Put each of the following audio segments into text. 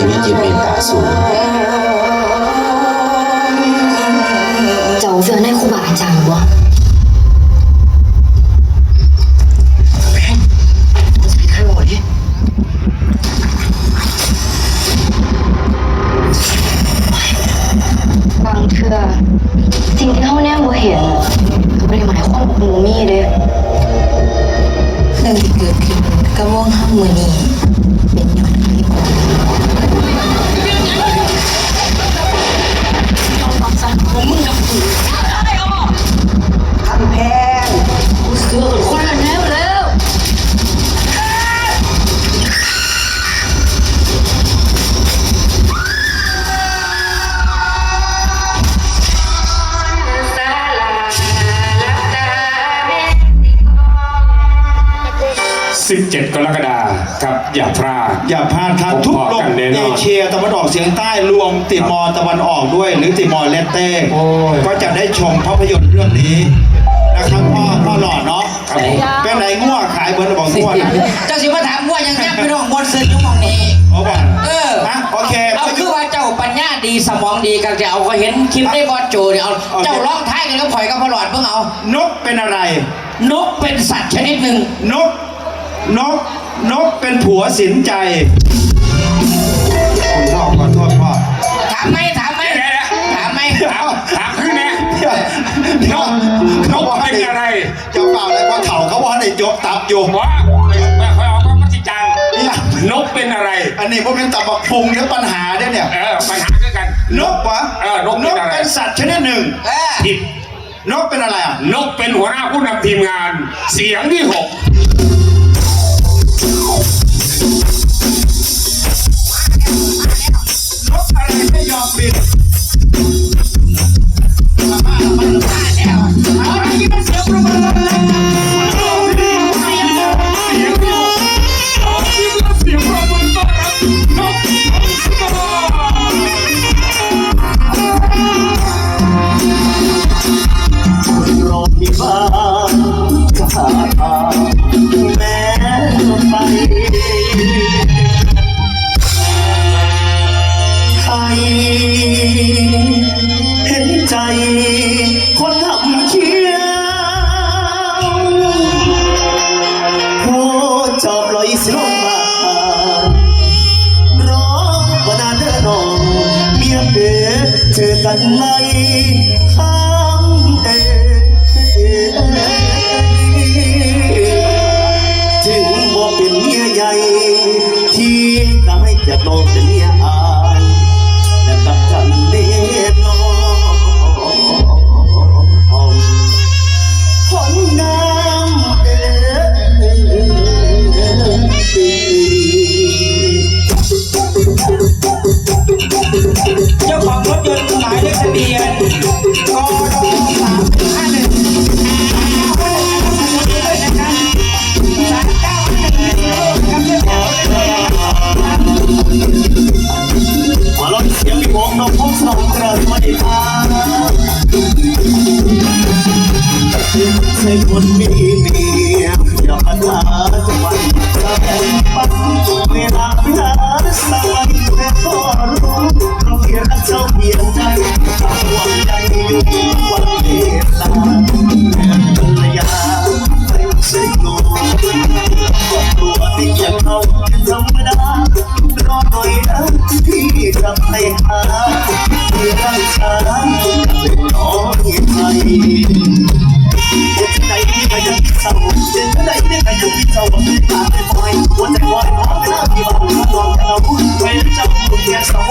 ที่มีจิตเมตตาสูงเจ้าเฟืองได้ครูบาอาจารย์บ่บางเทื่อสิ่งที่เขาแน่บ่เห็นก็ไม่ได้หมายความว่าหนูมีเด้เรื่องที่เกิดขึ้นกับวงห้ามมือนี้เป็น 17 กรกฎาคมครับอย่าพลาด อย่าพลาดครับผมทุกบอกลกัมนแน่นอนเอเชียตะวันออกเฉียงใต้รวมติมอร์ตะวันออกด้วย หรือติมอร์เลสเต้โอ้ย ก็จะได้ชมภาพยนตร์เรื่องนี้นะครับพ่อพ่อหลอดเนาะครับผมเป็นไหนง่วขายเบอร์บอกง่วนะเจ้าสิมาถามว่ายังแยกไปน้องบนซึ้งอยู่หมองนี้ โอ้บ่ะเออฮะโอเค เอาคือว่าเจ้าปัญญาดีสมองดีกันจะเอาก็เห็นคลิปได้บอสโจเนี่ยเอาโอเคเจ้าร้องท้ายกันแล้วข่อยกับพลอดเพิ่งเอา นกเป็นอะไร นกเป็นสัตว์ชนิดหนึ่งนก นกนกเป็นผัวสินใจคุณพ่อขอโทษพ่อถามไหมถามไหมเดี๋ยวๆถามไหมถามถามขึ้นนะเดี๋ยวเดี๋ยวนกเป็นอะไรเจ้าเปล่าเลยพ่อเถ่าเขาบอกให้ยกตับอยู่ว่าไม่ค่อยออกก็มัจิจังเนี่ยนกเป็นอะไร อันนี้พวกนี้ตับบักพุงเนี่ยปัญหาเนี่ยเนี่ยเออปัญหาคือกัน นกวะเออนกเป็นอะไรเป็นสัตว์ชนิดหนึ่งเออผิดนกเป็นอะไรอะนกเป็นหัวหน้าผู้นำทีมงาน เสียงที่หก นกอะไอบลอยสิลงมาร้องว่านานเด้อน้องเมียเด้อเจอกันไหมข้างเอ่ถึงบ่เป็นเมียใหญ่ ที่ก็ให้จากน้องเป็นเมียอายและกับกันเด็ด เจ้าของรถยนต์หมายเลขทะเบียนกดสามห้าหนึ่งมาห้าหนึ่งครับเจ้าของรถยนต์มาลดเสียงพี่วงน้องพงสองกระสวัสดีครับใช่คนมี วันเวลาภรรยาไม่ใช่โง่ครอบครัวที่ยังเขาเป็นธรรมดารอหน่อยนะที่จะไปหาที่รักษาเป็นน้องไทยใจที่ก็ยังเศร้าเจ็บใจที่ก็ยังเศร้าตาไม่คอยหัวใจคอยนอนไม่ได้ที่บ้านนอนเราเป็นเจ้าคุณแก่สาว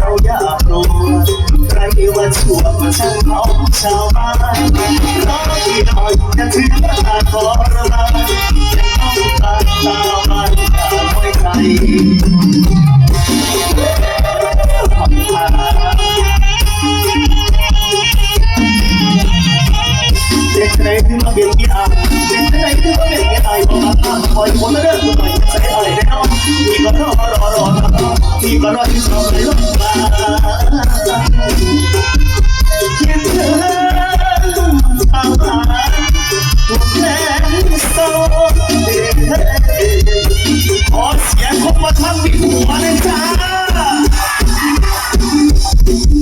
เราอยากรู้ไรว่าชั่วก็ช่างเขาชาวบ้านรออีกหน่อยจะถึงเวลาทรมานยังต้องตามตามมันอย่าไว้ใจขอบคุณครับเด็กไหนที่มาเบียดกีฬาเด็กไหนที่มาเบียดกีฬาบอกมาคอยคนละเรื่อง ก็รอที่ชอบเลยว่าคิดถึงทางผ่านทุกแรงโซ่ขอเสียงคนมาทำมีหัวเลยจ้า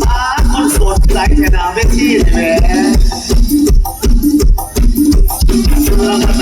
อาคนโสดไหลเทนาเวทีเลยเราก็ต้องใช้ระ